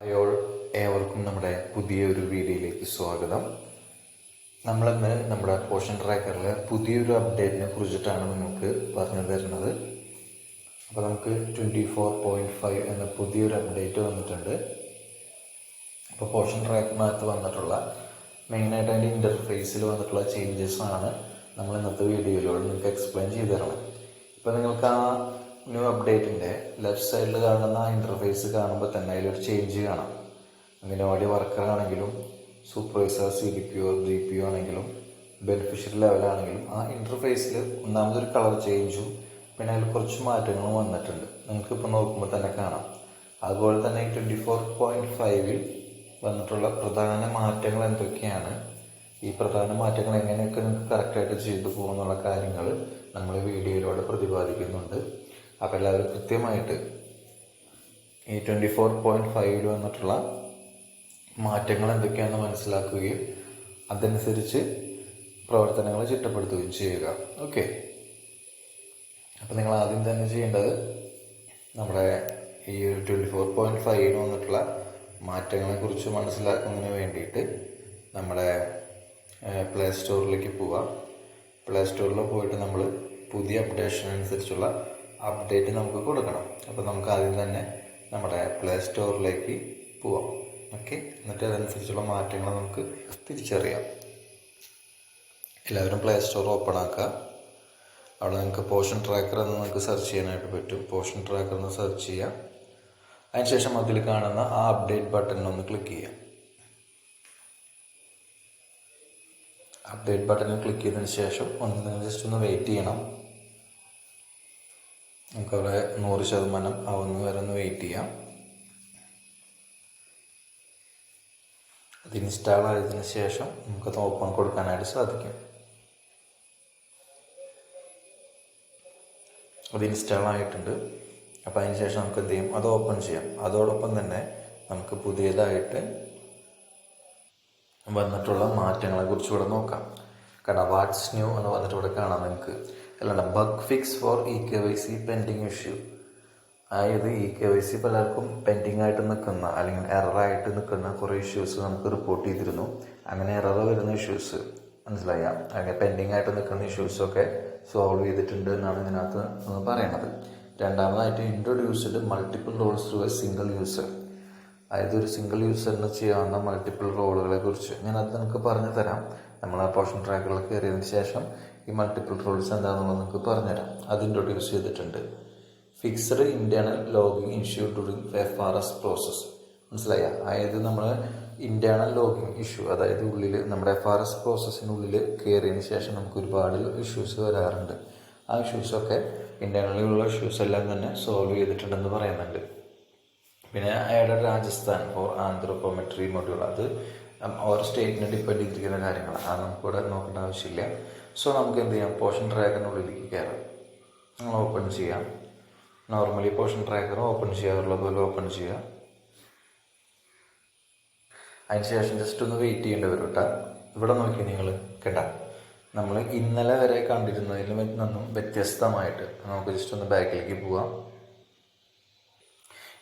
അയോൾ ഏവർക്കും നമ്മുടെ പുതിയൊരു വീഡിയോയിലേക്ക് സ്വാഗതം. നമ്മളിന്ന് നമ്മുടെ പോഷൻ ട്രാക്കറിൽ പുതിയൊരു അപ്ഡേറ്റിനെ കുറിച്ചിട്ടാണ് നമുക്ക് പറഞ്ഞു തരുന്നത് അപ്പോൾ നമുക്ക് ട്വന്റി ഫോർ പോയിന്റ് ഫൈവ് എന്ന പുതിയൊരു അപ്ഡേറ്റ് വന്നിട്ടുണ്ട്. അപ്പോൾ പോഷൻ ട്രാക്കിനകത്ത് വന്നിട്ടുള്ള മെയിനായിട്ട് അതിന്റെ ഇന്റർഫേസിൽ വന്നിട്ടുള്ള ചേഞ്ചസ് ആണ് നമ്മൾ ഇന്നത്തെ വീഡിയോയിലൂടെ നിങ്ങൾക്ക് എക്സ്പ്ലെയിൻ ചെയ്തു തരണം ഇപ്പോൾ നിങ്ങൾക്ക് ആ ന്യൂ അപ്ഡേറ്റിന്റെ ലെഫ്റ്റ് സൈഡിൽ കാണുന്ന ഇന്റർഫേസ് കാണുമ്പോൾ തന്നെ അതിലൊരു ചേഞ്ച് കാണാം. അങ്ങനെ വർക്കർ ആണെങ്കിലും supervisor C D P O G P O ആണെങ്കിലും ബെനിഫിഷ്യറി ലെവലാണെങ്കിലും ആ ഇന്റർഫേസിൽ ഒന്നാമതൊരു കളർ ചേഞ്ചും പിന്നെ അതിൽ കുറച്ച് മാറ്റങ്ങളും വന്നിട്ടുണ്ട്. നിങ്ങൾക്ക് ഇപ്പോൾ നോക്കുമ്പോൾ തന്നെ കാണാം. അതുപോലെ തന്നെ ഈ ട്വന്റി ഫോർ പോയിന്റ് ഫൈവിൽ വന്നിട്ടുള്ള പ്രധാന മാറ്റങ്ങൾ എന്തൊക്കെയാണ്? ഈ പ്രധാന മാറ്റങ്ങൾ എങ്ങനെയൊക്കെ നിങ്ങൾക്ക് കറക്റ്റായിട്ട് ചെയ്തു പോകുന്നുള്ള കാര്യങ്ങൾ നമ്മൾ വീഡിയോയിലൂടെ പ്രതിപാദിക്കുന്നുണ്ട്. അപ്പോൾ എല്ലാവരും കൃത്യമായിട്ട് ഈ ട്വന്റി ഫോർ പോയിന്റ് ഫൈവിൽ വന്നിട്ടുള്ള മാറ്റങ്ങൾ എന്തൊക്കെയാണെന്ന് മനസ്സിലാക്കുകയും അതനുസരിച്ച് പ്രവർത്തനങ്ങൾ ചിട്ടപ്പെടുത്തുകയും ചെയ്യുക. ഓക്കെ അപ്പോൾ നിങ്ങൾ ആദ്യം തന്നെ ചെയ്യേണ്ടത് നമ്മുടെ ഈ ഒരു ട്വന്റി ഫോർ പോയിന്റ് ഫൈവിന് വന്നിട്ടുള്ള മാറ്റങ്ങളെക്കുറിച്ച് മനസ്സിലാക്കുന്നതിന് വേണ്ടിയിട്ട് നമ്മുടെ പ്ലേ സ്റ്റോറിലേക്ക് പോവാം. പ്ലേ സ്റ്റോറിൽ പോയിട്ട് നമ്മൾ പുതിയ അപ്ഡേഷൻ അനുസരിച്ചുള്ള അപ്ഡേറ്റ് നമുക്ക് കൊടുക്കണം. അപ്പോൾ നമുക്ക് ആദ്യം തന്നെ നമ്മുടെ പ്ലേ സ്റ്റോറിലേക്ക് പോവാം. ഓക്കെ എന്നിട്ട് അതനുസരിച്ചുള്ള മാറ്റങ്ങൾ നമുക്ക് തിരിച്ചറിയാം. എല്ലാവരും പ്ലേ സ്റ്റോർ ഓപ്പൺ ആക്കുക. അവിടെ നിങ്ങൾക്ക് പോഷൻ ട്രാക്കർ എന്ന് നിങ്ങൾക്ക് സെർച്ച് ചെയ്യാനായിട്ട് പറ്റും. പോഷൻ ട്രാക്കർ എന്ന് സെർച്ച് ചെയ്യാം. അതിനുശേഷം അതിൽ കാണുന്ന ആ അപ്ഡേറ്റ് ബട്ടണിൽ ഒന്ന് ക്ലിക്ക് ചെയ്യാം. അപ്ഡേറ്റ് ബട്ടണിൽ ക്ലിക്ക് ചെയ്തതിന് ശേഷം ഒന്ന് ജസ്റ്റ് ഒന്ന് വെയിറ്റ് ചെയ്യണം. നമുക്കവിടെ നൂറ് ശതമാനം ആവുന്ന. വരെ ഒന്ന് വെയിറ്റ് ചെയ്യാം. അത് ഇൻസ്റ്റാൾ ആയതിനു ശേഷം നമുക്കത് ഓപ്പൺ കൊടുക്കാനായിട്ട് സാധിക്കും. അത് ഇൻസ്റ്റാൾ ആയിട്ടുണ്ട്. അപ്പോൾ അതിന് ശേഷം നമുക്ക് എന്ത് ചെയ്യും? അത് ഓപ്പൺ ചെയ്യാം. അതോടൊപ്പം തന്നെ നമുക്ക് പുതിയതായിട്ട് വന്നിട്ടുള്ള മാറ്റങ്ങളെ കുറിച്ച് ഇവിടെ നോക്കാം. കാരണം വാട്സ് ന്യൂ എന്ന് വന്നിട്ട് ഇവിടെ കാണാം നിങ്ങൾക്ക് അല്ലാണ്ട് bug fix for E K Y C pending issue അതായത് ഇ കെ വൈ സി പലർക്കും പെൻഡിങ് ആയിട്ട് നിൽക്കുന്ന അല്ലെങ്കിൽ എററായിട്ട് നിൽക്കുന്ന കുറേ ഇഷ്യൂസ് നമുക്ക് റിപ്പോർട്ട് ചെയ്തിരുന്നു. അങ്ങനെ എറർ വരുന്ന ഇഷ്യൂസ് മനസ്സിലായ? അങ്ങനെ പെൻഡിങ് ആയിട്ട് നിൽക്കുന്ന ഇഷ്യൂസൊക്കെ സോൾവ് ചെയ്തിട്ടുണ്ട് എന്നാണ് ഇതിനകത്ത് പറയണത്. രണ്ടാമതായിട്ട് introduced multiple roles to a single user അതായത് ഒരു സിംഗിൾ യൂസറിന് ചെയ്യാവുന്ന മൾട്ടിപ്പിൾ റോളുകളെ കുറിച്ച്. ഞാനത് നിങ്ങൾക്ക് പറഞ്ഞു തരാം നമ്മൾ ആ പോർഷൻ ട്രാക്കുകളിൽ കയറിയതിന് ശേഷം ഈ മൾട്ടിപ്പിൾ റോൾസ് എന്താണെന്നുള്ളത് നിങ്ങൾക്ക് പറഞ്ഞുതരാം. അത് ഇൻട്രൊഡ്യൂസ് ചെയ്തിട്ടുണ്ട്. Fixed internal logging issue during F R S process മനസ്സിലായ? അതായത് നമ്മൾ ഇന്റേണൽ ലോഗിങ് ഇഷ്യൂ അതായത് ഉള്ളിൽ നമ്മുടെ എഫ് ആർ എസ് പ്രോസസ്സിനുള്ളിൽ കയറിയതിന് ശേഷം നമുക്ക് ഒരുപാട് ഇഷ്യൂസ് വരാറുണ്ട്. ആ ഇഷ്യൂസൊക്കെ ഇന്റേണലി ഉള്ള ഇഷ്യൂസ് എല്ലാം തന്നെ സോൾവ് ചെയ്തിട്ടുണ്ടെന്ന് പറയുന്നുണ്ട്. പിന്നെ അയാളുടെ രാജസ്ഥാൻ ഫോർ ആന്ത്രോപോമെട്രി മൊഡ്യൂൾ അത് ഓരോ സ്റ്റേറ്റിനെ ഡിപ്പെൻഡ് ചെയ്തിരിക്കുന്ന കാര്യങ്ങളാണ്. അത് നമുക്കിവിടെ നോക്കേണ്ട ആവശ്യമില്ല. സോ നമുക്ക് എന്ത് ചെയ്യാം? പോഷൻ ട്രാക്കറിനുള്ളിലേക്ക് കയറാം. നമ്മൾ ഓപ്പൺ ചെയ്യാം. നോർമലി പോഷൻ ട്രാക്കർ ഓപ്പൺ ചെയ്യാറുള്ള പോലെ ഓപ്പൺ ചെയ്യുക. അതിന് ശേഷം ജസ്റ്റ് ഒന്ന് വെയിറ്റ് ചെയ്യേണ്ടി വരും കേട്ടോ ഇവിടെ നോക്കി നിങ്ങൾ കേട്ടാ. നമ്മൾ ഇന്നലെ വരെ കണ്ടിരുന്നതിൽ നിന്നും വ്യത്യസ്തമായിട്ട് നമുക്ക് ജസ്റ്റ് ഒന്ന് ബാക്കിലേക്ക് പോവാം.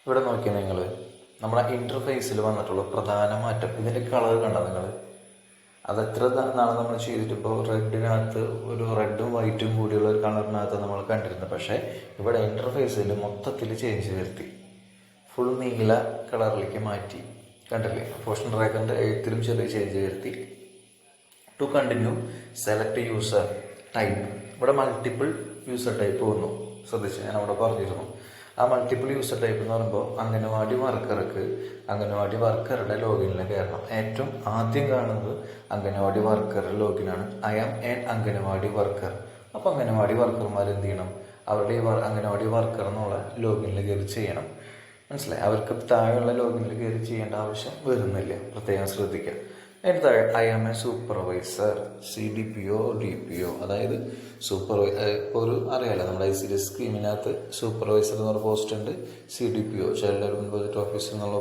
ഇവിടെ നോക്കിയാൽ നിങ്ങൾ നമ്മുടെ ഇന്റർഫേസിൽ വന്നിട്ടുള്ള പ്രധാന മാറ്റം. ഇതിന്റെ കളർ കണ്ടോ നിങ്ങൾ അത് എത്ര നാളെ നമ്മൾ ചെയ്തിട്ട് ഇപ്പോൾ റെഡിനകത്ത് ഒരു റെഡും വൈറ്റും കൂടിയുള്ള ഒരു കളറിനകത്ത് നമ്മൾ കണ്ടിരുന്നത് പക്ഷേ ഇവിടെ ഇന്റർഫേസിൽ മൊത്തത്തിൽ ചേഞ്ച് വരുത്തി. ഫുൾ നീല കളറിലേക്ക് മാറ്റി. കണ്ടില്ലേ? പോഷൻ ട്രാക്കറിന്റെ എഴുത്തിലും ചെറിയ ചേഞ്ച് വരുത്തി. To continue select user type ഇവിടെ മൾട്ടിപ്പിൾ യൂസർ ടൈപ്പ് വന്നു. ശ്രദ്ധിച്ചു? ഞാൻ അവിടെ പറഞ്ഞിരുന്നു. ആ മൾട്ടിപ്പിൾ യൂസർ ടൈപ്പ് എന്ന് പറയുമ്പോൾ അംഗനവാടി വർക്കർക്ക് അംഗനവാടി വർക്കറുടെ ലോഗിനിൽ കയറണം ഏറ്റവും ആദ്യം കാണുന്നത് അംഗനവാടി വർക്കറുടെ ലോഗിനാണ് I am an anganwadi worker അപ്പോൾ അംഗനവാടി വർക്കർമാർ എന്ത് ചെയ്യണം? അവരുടെ അംഗനവാടി വർക്കർ എന്നുള്ള ലോഗിനിൽ കയറി ചെയ്യണം. മനസ്സിലായി? അവർക്ക് താഴെയുള്ള ലോഗിനിൽ കയറി ചെയ്യേണ്ട ആവശ്യം വരുന്നില്ല. പ്രത്യേകം ശ്രദ്ധിക്കുക. അതിന് I am a supervisor C D P O D P O അതായത് സൂപ്പർവൈ ഇപ്പോൾ ഒരു അറിയാലോ നമ്മുടെ ഐ സി ഡി സ്കീമിനകത്ത് സൂപ്പർവൈസർ എന്നുള്ള പോസ്റ്റ് ഉണ്ട് C D P O child development project officer എന്നുള്ള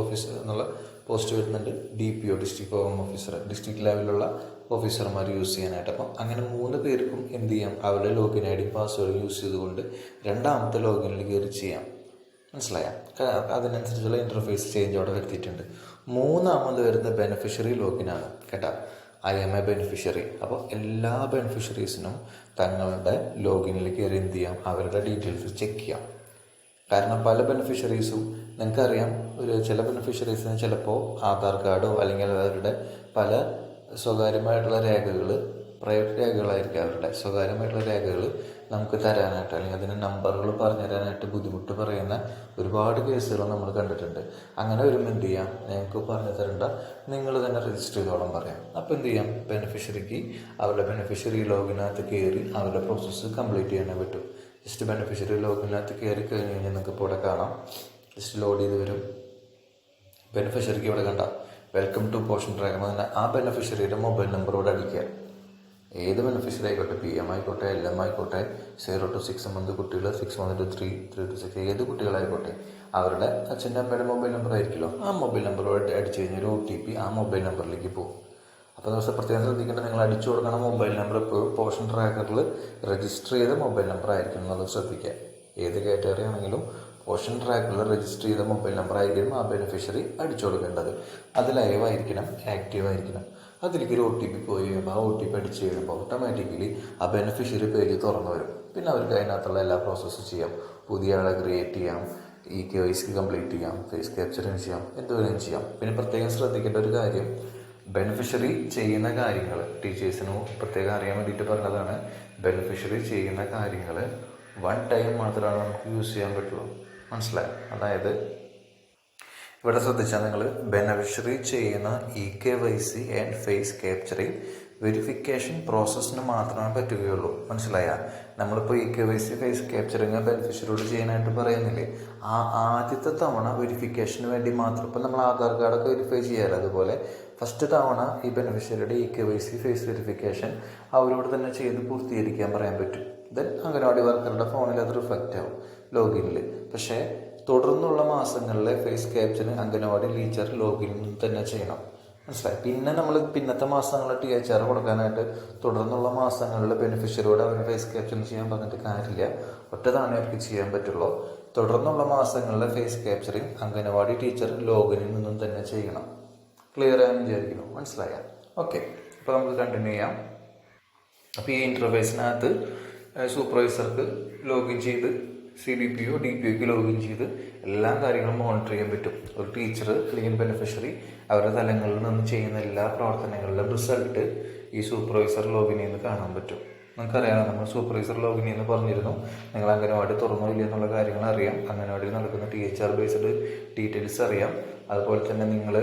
ഓഫീസർ എന്നുള്ള പോസ്റ്റ് വരുന്നുണ്ട് D P O district home officer district ലെവലിലുള്ള ഓഫീസർമാർ യൂസ് ചെയ്യാനായിട്ട്. അപ്പം അങ്ങനെ മൂന്ന് പേർക്കും എന്ത് ചെയ്യാം? അവരുടെ login I D password use ചെയ്തുകൊണ്ട് രണ്ടാമത്തെ ലോഗിനിൽ കയറി ചെയ്യാം. മനസ്സിലായ? അതിനനുസരിച്ചുള്ള ഇന്റർഫേസ് ചേഞ്ച് അവിടെ വരുത്തിയിട്ടുണ്ട്. മൂന്നാമത് വരുന്ന ബെനിഫിഷ്യറി ലോഗിനാണ് കേട്ടോ. ഐ എം എ ബെനിഫിഷ്യറി അപ്പോൾ എല്ലാ ബെനിഫിഷ്യറീസിനും തങ്ങളുടെ ലോഗിനിൽ കയറി എന്ത് ചെയ്യാം? അവരുടെ ഡീറ്റെയിൽസ് ചെക്ക് ചെയ്യാം. കാരണം പല ബെനിഫിഷ്യറീസും നിങ്ങൾക്കറിയാം ഒരു ചില ബെനിഫിഷ്യറീസിന് ചിലപ്പോൾ ആധാർ കാർഡോ അല്ലെങ്കിൽ അവരുടെ പല സ്വകാര്യമായിട്ടുള്ള രേഖകൾ പ്രൈവറ്റ് രേഖകളായിരിക്കും അവരുടെ സ്വകാര്യമായിട്ടുള്ള രേഖകൾ നമുക്ക് തരാനായിട്ട് അല്ലെങ്കിൽ അതിന് നമ്പറുകൾ പറഞ്ഞു തരാനായിട്ട് ബുദ്ധിമുട്ട് പറയുന്ന ഒരുപാട് കേസുകൾ നമ്മൾ കണ്ടിട്ടുണ്ട്. അങ്ങനെ വരുമ്പോൾ എന്ത് ചെയ്യാം? ഞങ്ങൾക്ക് പറഞ്ഞു തരേണ്ട നിങ്ങൾ തന്നെ രജിസ്റ്റർ ചെയ്തോളം പറയാം. അപ്പോൾ എന്ത് ചെയ്യാം? ബെനിഫിഷ്യറിക്ക് അവരുടെ ബെനിഫിഷ്യറി ലോഗിനകത്ത് കയറി അവരുടെ പ്രോസസ്സ് കംപ്ലീറ്റ് ചെയ്യാനേ പറ്റും. ജസ്റ്റ് ബെനിഫിഷ്യറി ലോഗിനകത്ത് കയറി കഴിഞ്ഞ് കഴിഞ്ഞാൽ നിങ്ങൾക്ക് ഇപ്പോൾ ഇവിടെ കാണാം. ജസ്റ്റ് ലോഡ് ചെയ്ത് വരും. ബെനിഫിഷ്യറിക്ക് ഇവിടെ കണ്ട. വെൽക്കം ടു പോഷൻ തന്നെ ആ ബെനിഫിഷ്യറിയുടെ മൊബൈൽ നമ്പർ ഇവിടെ അടിക്കുക. ഏത് ബെനിഫിഷ്യറി ആയിക്കോട്ടെ പി എം ആയിക്കോട്ടെ എൽ എം ആയിക്കോട്ടെ സീറോ ടു സിക്സ് മന്ത് കുട്ടികൾ six month to three three to six ഏത് കുട്ടികളായിക്കോട്ടെ അവരുടെ അച്ഛന്റെ അമ്മയുടെ മൊബൈൽ നമ്പർ ആയിരിക്കുമല്ലോ. ആ മൊബൈൽ നമ്പറോട് അടിച്ചു കഴിഞ്ഞാൽ ഒരു ഒ ടി പി ആ മൊബൈൽ നമ്പറിലേക്ക് പോകും. അപ്പോൾ ദിവസം പ്രത്യേകം ശ്രദ്ധിക്കേണ്ടത് നിങ്ങൾ അടിച്ചു കൊടുക്കണ മൊബൈൽ നമ്പർ എപ്പോഴും പോഷൻ ട്രാക്കറിൽ രജിസ്റ്റർ ചെയ്ത മൊബൈൽ നമ്പർ ആയിരിക്കും എന്നുള്ളത് ശ്രദ്ധിക്കുക. ഏത് കാറ്റഗറി ആണെങ്കിലും പോഷൻ ട്രാക്കറിൽ രജിസ്റ്റർ ചെയ്ത മൊബൈൽ നമ്പർ ആയിരിക്കും ആ ബെനിഫിഷ്യറി അടിച്ചു കൊടുക്കേണ്ടത്. അത് ലൈവ് ആയിരിക്കണം ആക്റ്റീവ് ആയിരിക്കണം. അതിലേക്ക് ഒരു ഒ ടി പി പോയി കഴിയുമ്പോൾ ആ ഒ ടി പി അടിച്ച് കഴിയുമ്പോൾ ഓട്ടോമാറ്റിക്കലി ആ ബെനിഫിഷ്യറി പേജ് തുറന്നു വരും. പിന്നെ അവർക്ക് അതിനകത്തുള്ള എല്ലാ പ്രോസസ്സും ചെയ്യാം. പുതിയ ആളെ ക്രിയേറ്റ് ചെയ്യാം. E K Y C complete ചെയ്യാം ഫേസ് ക്യാപ്ചറിങ് ചെയ്യാം. എന്തുവരെയും ചെയ്യാം. പിന്നെ പ്രത്യേകം ശ്രദ്ധിക്കേണ്ട ഒരു കാര്യം ബെനിഫിഷ്യറി ചെയ്യുന്ന കാര്യങ്ങൾ ടീച്ചേഴ്സിന് പ്രത്യേകം അറിയാൻ വേണ്ടിയിട്ട് പറഞ്ഞതാണ് ബെനിഫിഷ്യറി ചെയ്യുന്ന കാര്യങ്ങൾ വൺ ടൈം മാത്രമാണ് നമുക്ക് യൂസ് ചെയ്യാൻ പറ്റുള്ളൂ. മനസ്സിലായോ? അതായത് ഇവിടെ ശ്രദ്ധിച്ചാൽ നിങ്ങൾ ബെനഫിഷ്യറി ചെയ്യുന്ന E K Y C and face capturing verification പ്രോസസ്സിന് മാത്രമേ പറ്റുകയുള്ളൂ. മനസ്സിലായ? നമ്മളിപ്പോൾ E K Y C face capturing ബെനിഫിഷ്യറിയോട് ചെയ്യാനായിട്ട് പറയുന്നില്ലേ? ആ ആദ്യത്തെ തവണ വെരിഫിക്കേഷന് വേണ്ടി മാത്രം ഇപ്പം നമ്മൾ ആധാർ കാർഡൊക്കെ വെരിഫൈ ചെയ്യാറ് അതുപോലെ ഫസ്റ്റ് തവണ ഈ ബെനിഫിഷ്യറിയുടെ E K Y C face verification അവരോട് തന്നെ ചെയ്ത് പൂർത്തീകരിക്കാൻ പറയാൻ പറ്റും. ദെൻ അംഗനവാടി വർക്കറുടെ ഫോണിൽ അത് റിഫ്ലക്റ്റ് ആവും ലോഗിനിൽ പക്ഷേ തുടർന്നുള്ള മാസങ്ങളിലെ ഫേസ് ക്യാപ്ഷന് അംഗനവാടി ടീച്ചർ ലോഗിൻ തന്നെ ചെയ്യണം. മനസ്സിലായി? പിന്നെ നമ്മൾ പിന്നത്തെ മാസങ്ങളിൽ ടി എച്ച് ആർ കൊടുക്കാനായിട്ട് തുടർന്നുള്ള മാസങ്ങളിൽ ബെനിഫിഷ്യറിയോട് അവർ ഫേസ് ക്യാപ്ഷൻ ചെയ്യാൻ പറഞ്ഞിട്ട് കാര്യമില്ല. ഒറ്റതാണ് അവർക്ക് ചെയ്യാൻ പറ്റുള്ളൂ. തുടർന്നുള്ള മാസങ്ങളിലെ ഫേസ് ക്യാപ്ചറിങ് അംഗനവാടി ടീച്ചർ ലോഗിനിൽ നിന്നും തന്നെ ചെയ്യണം. ക്ലിയർ ആയെന്ന് വിചാരിക്കുന്നു. മനസ്സിലായ? ഓക്കെ അപ്പോൾ നമുക്ക് കണ്ടിന്യൂ ചെയ്യാം. അപ്പോൾ ഈ ഇന്റർഫേസിനകത്ത് സൂപ്പർവൈസർക്ക് ലോഗിൻ ചെയ്ത് C D P O D P ഒക്കെ ലോഗിൻ ചെയ്ത് എല്ലാ കാര്യങ്ങളും മോണിറ്റർ ചെയ്യാൻ പറ്റും. ഒരു ടീച്ചർ അല്ലെങ്കിൽ ബെനിഫിഷ്യറി അവരുടെ തലങ്ങളിൽ നിന്ന് ചെയ്യുന്ന എല്ലാ പ്രവർത്തനങ്ങളിലും റിസൾട്ട് ഈ സൂപ്പർവൈസർ ലോഗിൻ ചെയ്ത് കാണാൻ പറ്റും. നിങ്ങൾക്കറിയാം നമ്മൾ സൂപ്പർവൈസർ ലോഗിൻ എന്ന് പറഞ്ഞിരുന്നു. നിങ്ങൾ അംഗനവാടി തുറന്നോ ഇല്ല എന്നുള്ള കാര്യങ്ങൾ അറിയാം. അംഗനവാടിയിൽ നടക്കുന്ന T H R based details അറിയാം. അതുപോലെ തന്നെ നിങ്ങൾ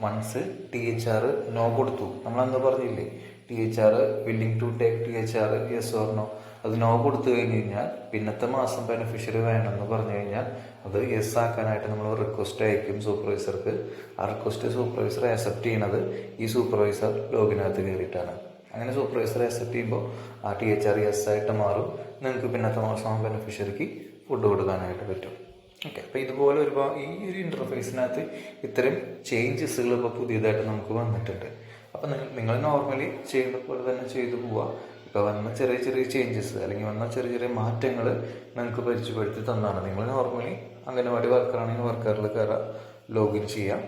മൺസ് ടി എച്ച് ആർ നോ കൊടുത്തു. നമ്മൾ അന്ന് പറഞ്ഞില്ലേ? T H R willing to take T H R yes or no അത് നോ കൊടുത്തു കഴിഞ്ഞ് കഴിഞ്ഞാൽ പിന്നത്തെ മാസം ബെനിഫിഷ്യറി വേണമെന്ന് പറഞ്ഞു കഴിഞ്ഞാൽ അത് യെസ് ആക്കാനായിട്ട് നമ്മൾ റിക്വസ്റ്റ് അയക്കും സൂപ്പർവൈസർക്ക് ആ റിക്വസ്റ്റ് സൂപ്പർവൈസർ അക്സെപ്റ്റ് ചെയ്യണത് ഈ സൂപ്പർവൈസർ ലോഗിനകത്ത് കയറിയിട്ടാണ്. അങ്ങനെ സൂപ്പർവൈസർ അക്സെപ്റ്റ് ചെയ്യുമ്പോൾ ആ ടി എച്ച് ആർ യെസ് ആയിട്ട് മാറും. നിങ്ങൾക്ക് പിന്നത്തെ മാസം ആ ബെനിഫിഷ്യറിക്ക് ഫുഡ് കൊടുക്കാനായിട്ട് പറ്റും. ഓക്കെ അപ്പോൾ ഇതുപോലെ ഒരുപാട് ഈ ഒരു ഇന്റർഫേസിനകത്ത് ഇത്തരം ചേഞ്ചസുകൾ ഇപ്പോൾ പുതിയതായിട്ട് നമുക്ക് വന്നിട്ടുണ്ട്. അപ്പോൾ നിങ്ങൾ നിങ്ങൾ നോർമലി ചെയ്യുന്ന പോലെ തന്നെ ചെയ്തു പോവുക ഇപ്പോൾ വന്ന ചെറിയ ചെറിയ ചേഞ്ചസ് അല്ലെങ്കിൽ വന്ന ചെറിയ ചെറിയ മാറ്റങ്ങൾ നിങ്ങൾക്ക് പരിചയപ്പെടുത്തി തന്നാണ്. നിങ്ങൾ നോർമലി അംഗനവാടി വർക്കറാണെങ്കിൽ വർക്കറിൽ കയറാം ലോഗിൻ ചെയ്യാം.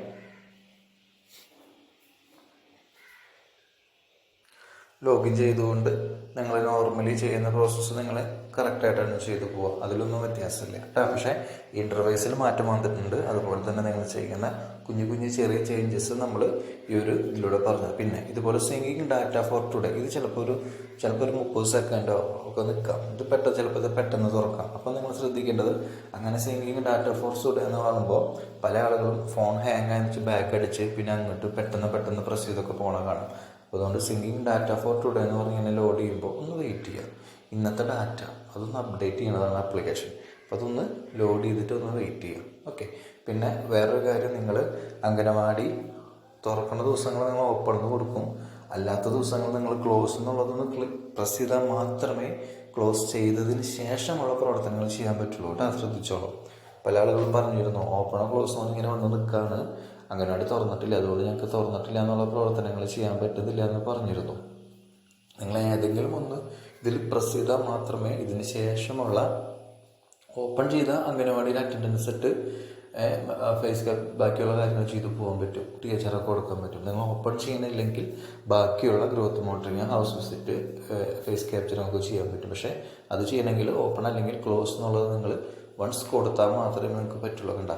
ലോഗിൻ ചെയ്തുകൊണ്ട് നിങ്ങൾ നോർമലി ചെയ്യുന്ന പ്രോസസ്സ് നിങ്ങൾ കറക്റ്റായിട്ടാണ് ചെയ്തു പോവുക. അതിലൊന്നും വ്യത്യാസമില്ല. കേട്ടോ പക്ഷേ ഇന്റർവൈസിൽ മാറ്റം വന്നിട്ടുണ്ട്. അതുപോലെ തന്നെ നിങ്ങൾ ചെയ്യുന്ന കുഞ്ഞു കുഞ്ഞു ചെറിയ ചേഞ്ചസ് നമ്മൾ ഈ ഒരു ഇതിലൂടെ പറഞ്ഞത്. പിന്നെ ഇതുപോലെ സിംഗിങ് ഡാറ്റ ഫോർ ടുഡേ ഇത് ചിലപ്പോൾ ഒരു ചിലപ്പോൾ ഒരു മുപ്പത് സെക്കൻഡോ ഒക്കെ നിൽക്കാം. ഇത് പെട്ടെന്ന് ചിലപ്പോൾ ഇത് പെട്ടെന്ന് തുറക്കാം. അപ്പോൾ നിങ്ങൾ ശ്രദ്ധിക്കേണ്ടത് അങ്ങനെ സിംഗിങ് ഡാറ്റ ഫോർ ടുഡേ എന്ന് പറയുമ്പോൾ പല ആളുകളും ഫോൺ ഹാങ് ആയിട്ട് ബാക്ക് അടിച്ച് പിന്നെ അങ്ങോട്ട് പെട്ടെന്ന് പെട്ടെന്ന് പ്രസ് ചെയ്തൊക്കെ പോകണ കാണാം. അപ്പോൾ അതുകൊണ്ട് സിംഗിങ് ഡാറ്റ ഫോർ ടുഡേ എന്ന് പറഞ്ഞ് ഇങ്ങനെ ലോഡ് ചെയ്യുമ്പോൾ ഒന്ന് വെയിറ്റ് ചെയ്യുക. ഇന്നത്തെ ഡാറ്റ അതൊന്ന് അപ്ഡേറ്റ് ചെയ്യുന്നതാണ് ആപ്ലിക്കേഷൻ അപ്പോൾ അതൊന്ന് ലോഡ് ചെയ്തിട്ട് ഒന്ന് വെയിറ്റ് ചെയ്യുക ഓക്കെ പിന്നെ വേറൊരു കാര്യം നിങ്ങൾ അംഗനവാടി തുറക്കുന്ന ദിവസങ്ങൾ നിങ്ങൾ ഓപ്പൺ എന്ന് കൊടുക്കും. അല്ലാത്ത ദിവസങ്ങൾ നിങ്ങൾ ക്ലോസ് എന്നുള്ളതൊന്ന് ക്ലിക്ക് പ്രസ് ചെയ്താൽ മാത്രമേ ക്ലോസ് ചെയ്തതിന് ശേഷമുള്ള പ്രവർത്തനങ്ങൾ ചെയ്യാൻ പറ്റുള്ളൂ കേട്ടോ. ശ്രദ്ധിച്ചോളൂ. പല ആളുകളും പറഞ്ഞിരുന്നു ഓപ്പണോ ക്ലോസോ ഇങ്ങനെ വന്ന് നിൽക്കുകയാണ് അംഗനവാടി തുറന്നിട്ടില്ല. അതുകൊണ്ട് ഞങ്ങൾക്ക് തുറന്നിട്ടില്ല എന്നുള്ള പ്രവർത്തനങ്ങൾ ചെയ്യാൻ പറ്റുന്നില്ല എന്ന് പറഞ്ഞിരുന്നു. നിങ്ങൾ ഏതെങ്കിലും ഒന്ന് ഇതിൽ പ്രസ് ചെയ്താൽ മാത്രമേ ഇതിന് ശേഷമുള്ള ഓപ്പൺ ചെയ്ത അംഗനവാടിയിൽ അറ്റൻഡൻസ് ഇട്ട് ഫേസ് ബാക്കിയുള്ള കാര്യങ്ങൾ ചെയ്തു പോകാൻ പറ്റും. ടി എച്ച് ആർ കൊടുക്കാൻ പറ്റും. നിങ്ങൾ ഓപ്പൺ ചെയ്യണില്ലെങ്കിൽ ബാക്കിയുള്ള growth monitoring house visit face capture നമുക്ക് ചെയ്യാൻ പറ്റും. പക്ഷേ അത് ചെയ്യണമെങ്കിൽ ഓപ്പൺ അല്ലെങ്കിൽ ക്ലോസ് എന്നുള്ളത് നിങ്ങൾ വൺസ് കൊടുത്താൽ മാത്രമേ നിങ്ങൾക്ക് പറ്റുള്ളൂ. കണ്ട?